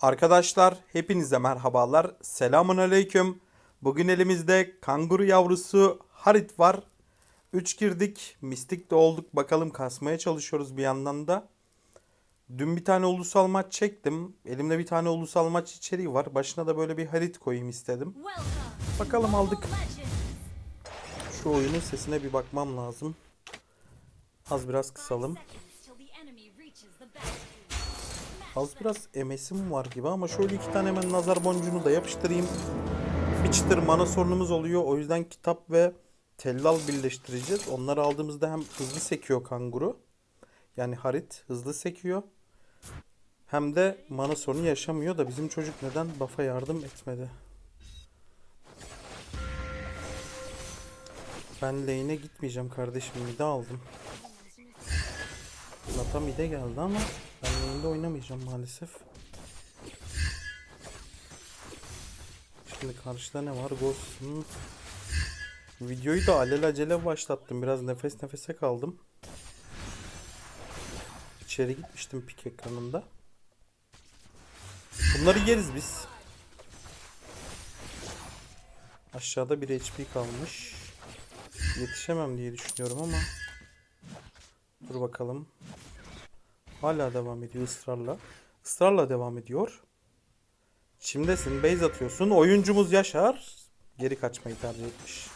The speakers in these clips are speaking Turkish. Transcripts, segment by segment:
Arkadaşlar hepinize merhabalar. Selamun aleyküm. Bugün elimizde kanguru yavrusu Harit var. 3 girdik. Mistik de olduk. Bakalım kasmaya çalışıyoruz bir yandan da. Dün bir tane ulusal maç çektim. Elimde bir tane ulusal maç içeriği var. Başına da böyle bir Harit koyayım istedim. Bakalım aldık. Şu oyunun sesine bir bakmam lazım. Az biraz kısalım. Az biraz emesim var gibi ama şöyle iki tane hemen nazar boncuğunu da yapıştırayım. Bir çıtır mana sorunumuz oluyor. O yüzden kitap ve tellal birleştireceğiz. Onları aldığımızda hem hızlı sekiyor kanguru. Yani harit hızlı sekiyor. Hem de mana sorunu yaşamıyor da bizim çocuk neden buff'a yardım etmedi? Ben lane'e gitmeyeceğim kardeşim. Mide aldım. Zata mide geldi ama ben lane'de oynamayacağım maalesef. Şimdi karşıda ne var? Ghost'un Videoyu da alelacele başlattım. Biraz nefes nefese kaldım. İçeri gitmiştim pik ekranında. Bunları yeriz biz. Aşağıda bir HP kalmış. Yetişemem diye düşünüyorum ama. Dur bakalım. Hala devam ediyor ısrarla. Israrla devam ediyor. Çimdesin, base atıyorsun. Oyuncumuz Yaşar geri kaçmayı tercih etmiş.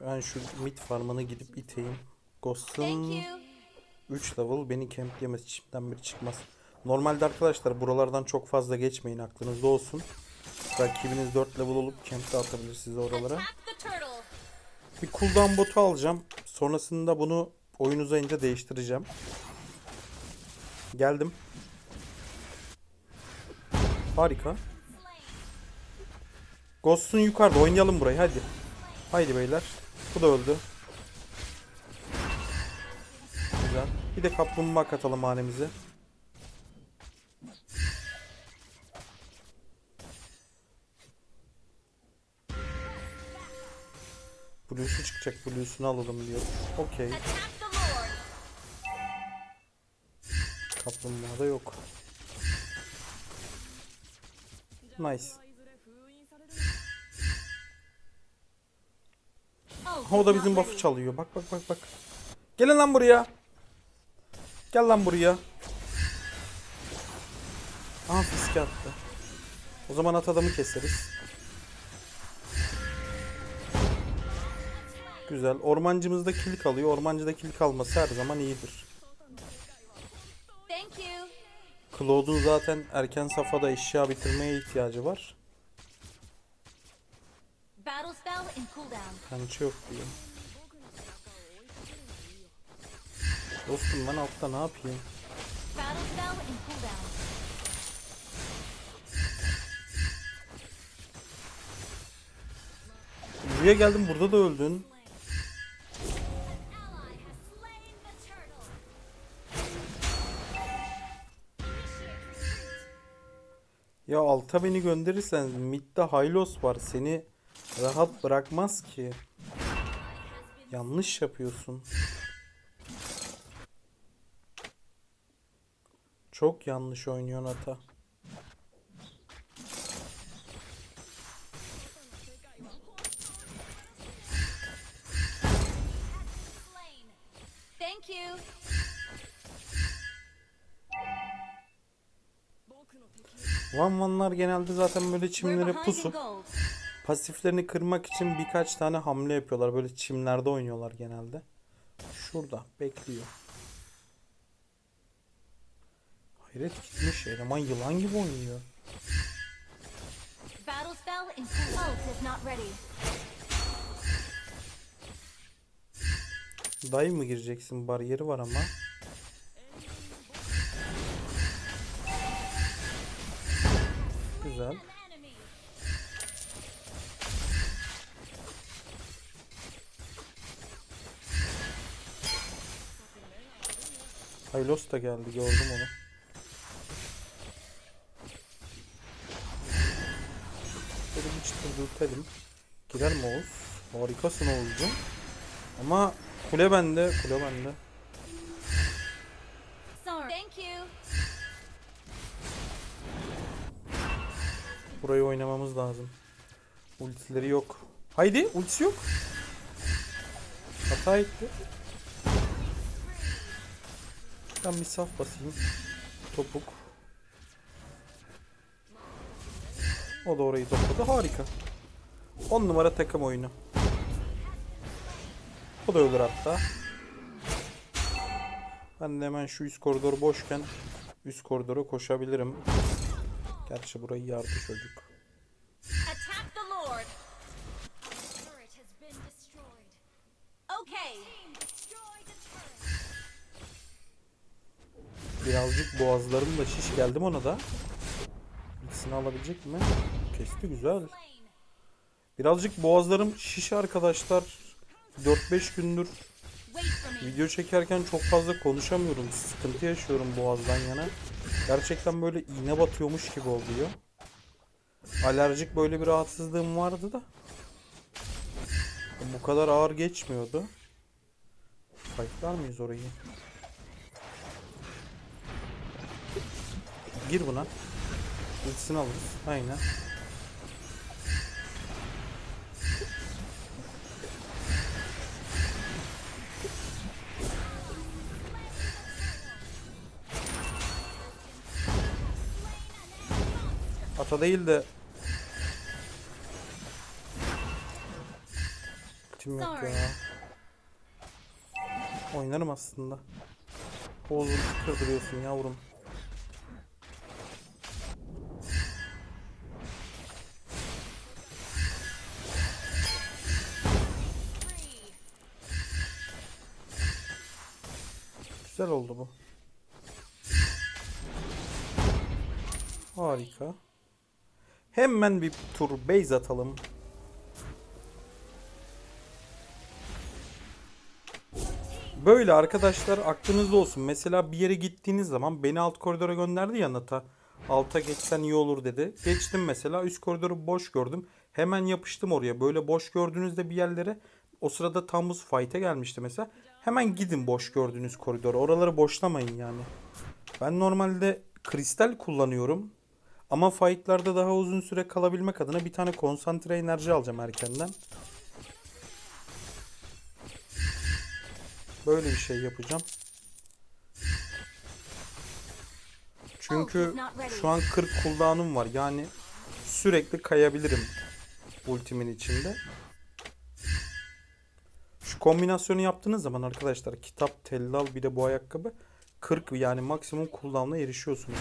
Ben şu mid farmını gidip iteyim. Ghost'un 3 level beni campleyemez. İçimden biri çıkmaz. Normalde arkadaşlar buralardan çok fazla geçmeyin aklınızda olsun. Rakibiniz 4 level olup camp de atabilir size oralara. Bir cooldown botu alacağım. Sonrasında bunu oyun uzayınca değiştireceğim. Geldim. Harika. Ghost'un yukarıda oynayalım burayı hadi. Haydi beyler. Bu da öldü. Güzel. Bir de kaplumbağa katalım hanemize. Blue'su çıkacak. Blue'sunu alalım diyor. Okey. Kaplumbağa da yok. Nice. O da bizim buff'ı çalıyor. Bak bak bak bak. Gelin lan buraya. Gel lan buraya. Aha fiske attı. O zaman at adamı keseriz. Güzel. Ormancımızda kill kalıyor. Ormancıda kill kalması her zaman iyidir. Claude'un zaten erken safhada eşya bitirmeye ihtiyacı var. Pençe yok diyor. Dostum ben altta ne yapayım? Buraya geldim burada da öldün. Ya alta beni gönderirsen midde Hylos var seni rahat bırakmaz ki. Yanlış yapıyorsun. Çok yanlış oynuyorsun ata. Thank you. Van Van'lar genelde zaten böyle çimlere pusup pasiflerini kırmak için birkaç tane hamle yapıyorlar. Böyle çimlerde oynuyorlar genelde. Şurada bekliyor. Hayret gitmiş eleman yılan gibi oynuyor. Dayı mı gireceksin? Bariyeri var ama. Güzel. Hylos da geldi gördüm onu. Böyle bir çıtır dürtelim. Girer mi Oğuz? Harikasın Oğuz'cum. Ama Kule bende, kule bende. Burayı oynamamız lazım. Ultileri yok. Haydi ultisi yok. Hata etti. Ben bir saf basayım. Topuk. O da orayı topladı. Harika. 10 numara takım oyunu. O da ölür hatta. Ben de hemen şu üst koridor boşken üst koridora koşabilirim. Gerçi burayı yardı çocuk. Birazcık boğazlarım da şiş geldim ona da. İkisini alabilecek mi? Kesti güzel. Birazcık boğazlarım şiş arkadaşlar. 4-5 gündür video çekerken çok fazla konuşamıyorum. Sıkıntı yaşıyorum boğazdan yana. Gerçekten böyle iğne batıyormuş gibi oluyor. Alerjik böyle bir rahatsızlığım vardı da. Bu kadar ağır geçmiyordu. Fightlar mıyız orayı? Gir buna. İlkisini alırız. Aynen. Ata değil de Tim yok ya. Oynarım aslında. Oğlum kırdırıyorsun yavrum. Güzel oldu bu. Harika. Hemen bir tur base atalım. Böyle arkadaşlar aklınızda olsun. Mesela bir yere gittiğiniz zaman beni alt koridora gönderdi ya Nata. Alta geçsen iyi olur dedi. Geçtim mesela üst koridoru boş gördüm. Hemen yapıştım oraya. Böyle boş gördüğünüzde bir yerlere o sırada Tambuz fight'e gelmişti mesela. Hemen gidin boş gördüğünüz koridora. Oraları boşlamayın yani. Ben normalde kristal kullanıyorum. Ama fight'larda daha uzun süre kalabilmek adına bir tane konsantre enerji alacağım erkenden. Böyle bir şey yapacağım. Çünkü şu an 40 cooldown'um var. Yani sürekli kayabilirim ultimin içinde. Şu kombinasyonu yaptığınız zaman arkadaşlar kitap, tellal bir de bu ayakkabı 40 yani maksimum cooldown'a erişiyorsunuz.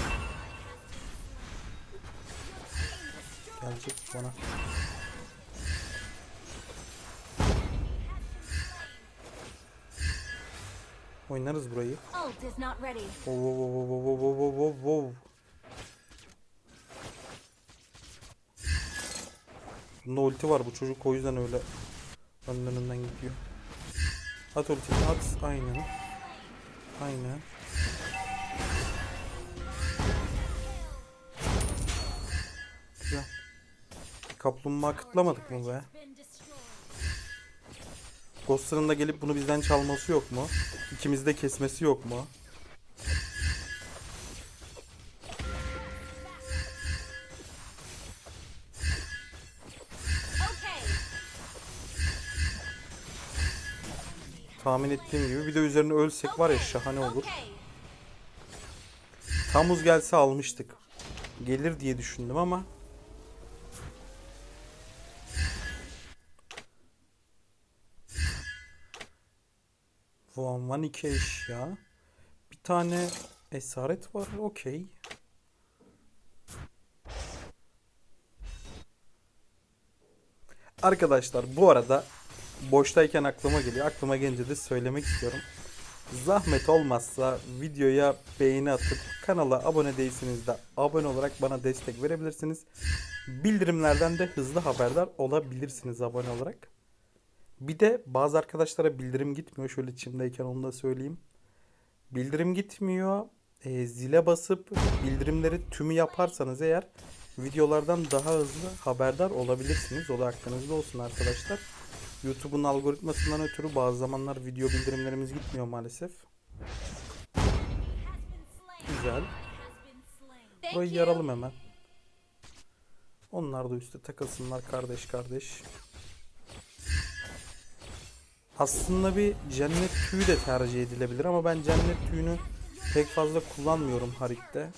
Gelecek bana. Oynarız burayı. Wow, wow, wow, wow, wow, wow, wow, wow. Bunda ulti var bu çocuk o yüzden öyle önden gidiyor. At ultini at aynen. Aynen. Kaplumbağa kıtlamadık mı be? Ghoster'ın da gelip bunu bizden çalması yok mu? İkimiz de kesmesi yok mu? Tahmin ettiğim gibi bir de üzerine ölsek var ya şahane olur. Tamuz gelse almıştık. Gelir diye düşündüm ama Van iki eşya. Bir tane esaret var. Okey. Arkadaşlar bu arada boştayken aklıma geliyor. Aklıma gelince de söylemek istiyorum. Zahmet olmazsa videoya beğeni atıp kanala abone değilseniz de abone olarak bana destek verebilirsiniz. Bildirimlerden de hızlı haberdar olabilirsiniz abone olarak. Bir de bazı arkadaşlara bildirim gitmiyor. Şöyle içimdeyken onu da söyleyeyim. Bildirim gitmiyor. E, zile basıp bildirimleri tümü yaparsanız eğer videolardan daha hızlı haberdar olabilirsiniz. O da aklınızda olsun arkadaşlar. YouTube'un algoritmasından ötürü bazı zamanlar video bildirimlerimiz gitmiyor maalesef. Güzel. Burayı yaralım hemen. Onlar da üstte takılsınlar kardeş kardeş. Aslında bir cennet tüyü de tercih edilebilir ama ben cennet tüyünü pek fazla kullanmıyorum Harit'te.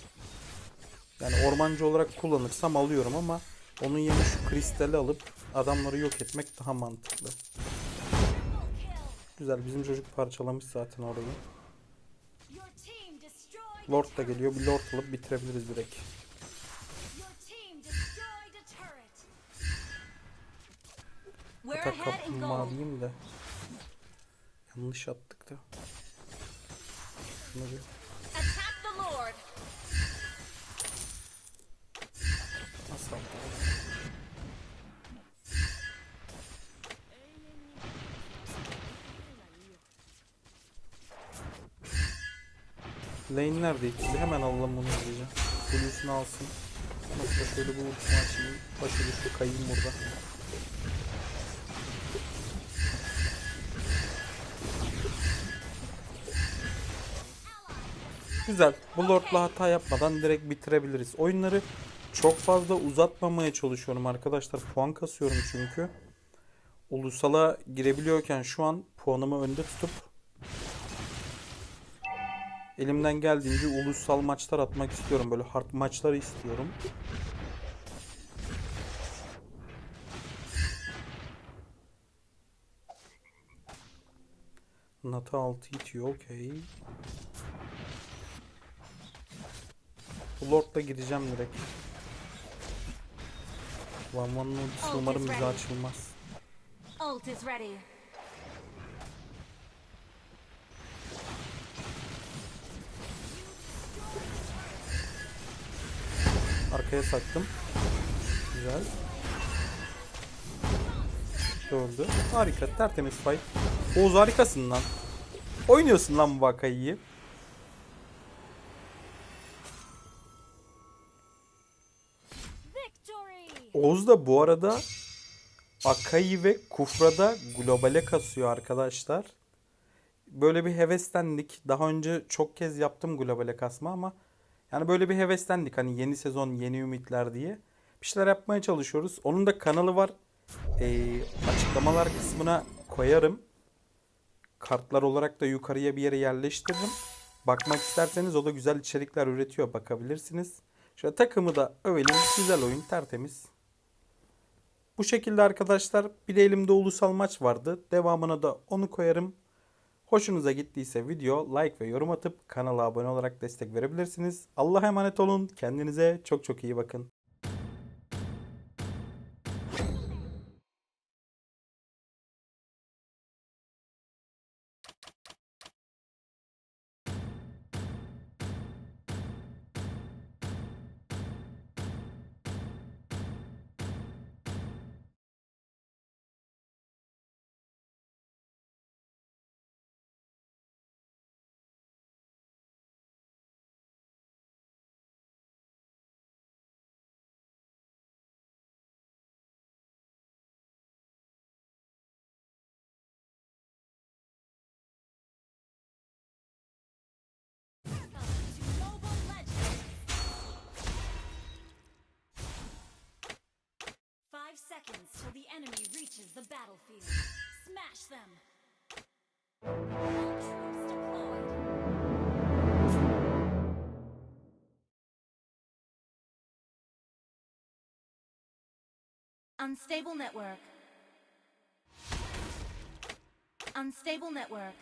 Yani ormancı olarak kullanırsam alıyorum ama onun yerine şu kristali alıp adamları yok etmek daha mantıklı. Güzel bizim çocuk parçalamış zaten orayı. Lord da geliyor bir lord alıp bitirebiliriz direkt. Atak gold. diyeyim de. Yanlış attık da. Lord. nasıl? Lane nerede ikili? Hemen alalım bunu hızlıca. Blue'sunu alsın. Nasıl şöyle bu ultimi açayım. Başı düştü kayayım burada. Güzel. Bu Lord'la hata yapmadan direkt bitirebiliriz. Oyunları çok fazla uzatmamaya çalışıyorum arkadaşlar. Puan kasıyorum çünkü. Ulusala girebiliyorken şu an puanımı önde tutup elimden geldiğince ulusal maçlar atmak istiyorum. Böyle hard maçları istiyorum. Nata 6 itiyor. Okey. Bu Lord'la gireceğim direkt. Van Van'ın ultisi umarım bize açılmaz. Ult is ready. Arkaya saktım. Güzel. Öldü. Harika. Tertemiz fight. Oğuz harikasın lan. Oynuyorsun lan bu vakayı. Oğuz da bu arada Akai ve Kufra'da globale kasıyor arkadaşlar. Böyle bir heveslendik. Daha önce çok kez yaptım globale kasma ama yani böyle bir heveslendik. Hani yeni sezon, yeni ümitler diye. Bir şeyler yapmaya çalışıyoruz. Onun da kanalı var. Ee, açıklamalar kısmına koyarım. Kartlar olarak da yukarıya bir yere yerleştiririm. Bakmak isterseniz o da güzel içerikler üretiyor. Bakabilirsiniz. Şöyle takımı da övelim. Güzel oyun, tertemiz. Bu şekilde arkadaşlar bir de elimde ulusal maç vardı. Devamına da onu koyarım. Hoşunuza gittiyse video like ve yorum atıp kanala abone olarak destek verebilirsiniz. Allah'a emanet olun. Kendinize çok çok iyi bakın. Seconds till the enemy reaches the battlefield. Smash them. Unstable network. Unstable network.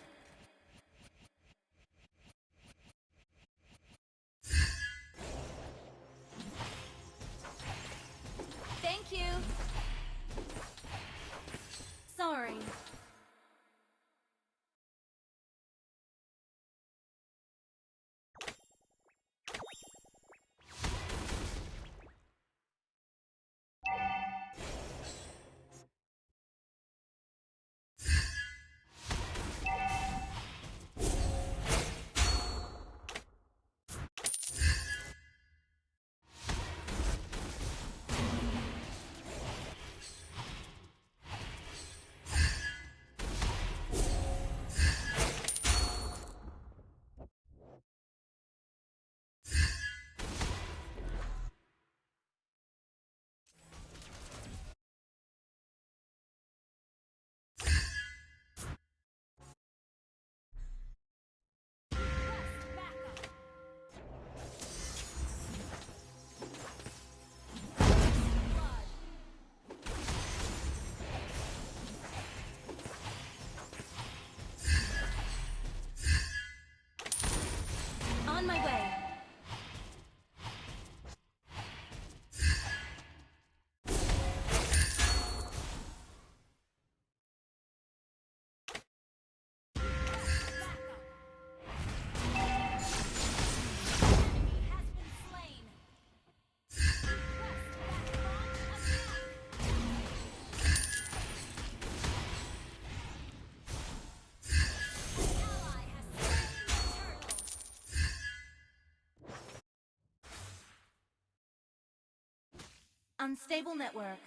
Unstable network.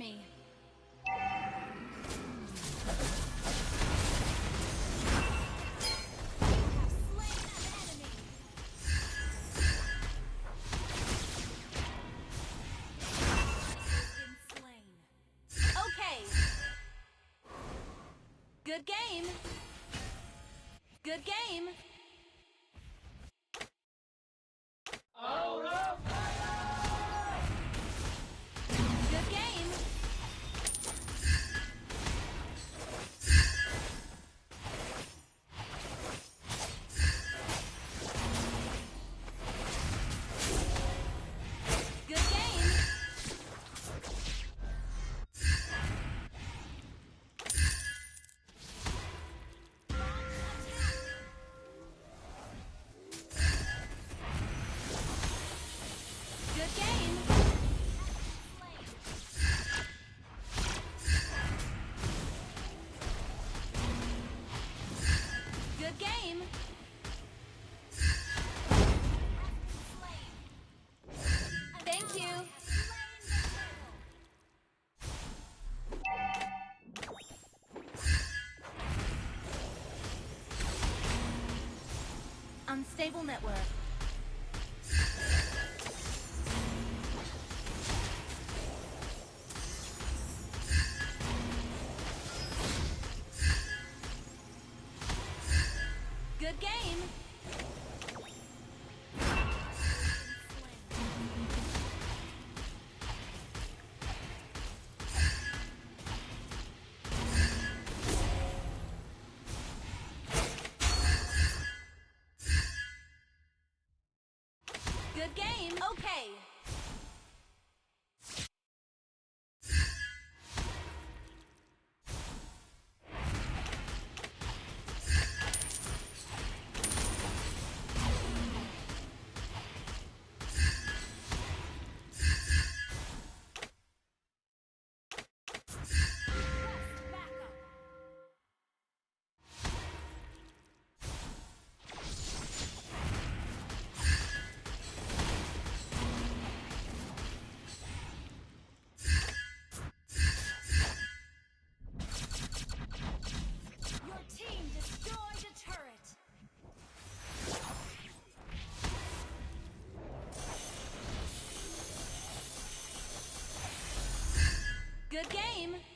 Me. Stable network. Good game. Okay. Good game.